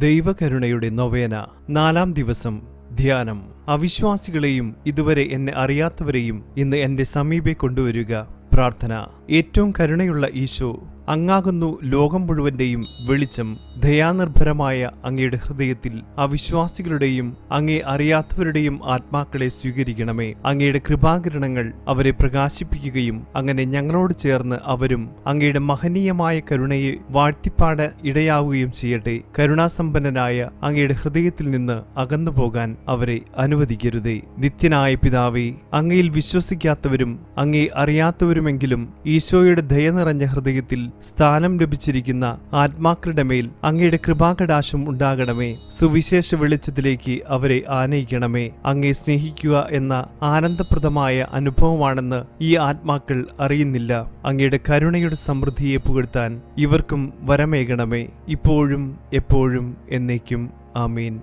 ദൈവകരുണയുടെ നൊവേന. നാലാം ദിവസം ധ്യാനം. അവിശ്വാസികളെയും ഇതുവരെ എന്നെ അറിയാത്തവരെയും ഇന്ന് എന്റെ സമീപെ കൊണ്ടുവരിക. പ്രാർത്ഥന. ഏറ്റവും കരുണയുള്ള ഈശോ അങ്ങാകുന്നു ലോകം മുഴുവന്റെയും വെളിച്ചം ദയാനിർഭരമായ അങ്ങയുടെ ഹൃദയത്തിൽ അവിശ്വാസികളുടെയും അങ്ങേ അറിയാത്തവരുടെയും ആത്മാക്കളെ സ്വീകരിക്കണമേ. അങ്ങയുടെ കൃപാകിരണങ്ങൾ അവരെ പ്രകാശിപ്പിക്കുകയും അങ്ങനെ ഞങ്ങളോട് ചേർന്ന് അവരും അങ്ങയുടെ മഹനീയമായ കരുണയെ വാഴ്ത്തിപ്പാട് ഇടയാവുകയും ചെയ്യട്ടെ. കരുണാസമ്പന്നനായ അങ്ങയുടെ ഹൃദയത്തിൽ നിന്ന് അകന്നു പോകാൻ അവരെ അനുവദിക്കരുതേ. നിത്യനായ പിതാവേ അങ്ങയിൽ വിശ്വസിക്കാത്തവരും അങ്ങേ അറിയാത്തവരുമെങ്കിലും ഈശോയുടെ ദയ നിറഞ്ഞ ഹൃദയത്തിൽ സ്ഥാനം ലഭിച്ചിരിക്കുന്ന ആത്മാക്കളുടെ മേൽ അങ്ങയുടെ കൃപാകടാശം ഉണ്ടാകണമേ. സുവിശേഷ വെളിച്ചത്തിലേക്ക് അവരെ ആനയിക്കണമേ. അങ്ങേ സ്നേഹിക്കുക എന്ന ആനന്ദപ്രദമായ അനുഭവമാണെന്ന് ഈ ആത്മാക്കൾ അറിയുന്നില്ല. അങ്ങയുടെ കരുണയുടെ സമൃദ്ധിയെ പുകഴ്ത്താൻ ഇവർക്കും വരമേകണമേ. ഇപ്പോഴും എപ്പോഴും എന്നേക്കും. ആമീൻ.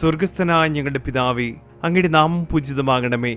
സ്വർഗസ്ഥനായ ഞങ്ങളുടെ പിതാവേ അങ്ങയുടെ നാമം പൂജിതമാകണമേ.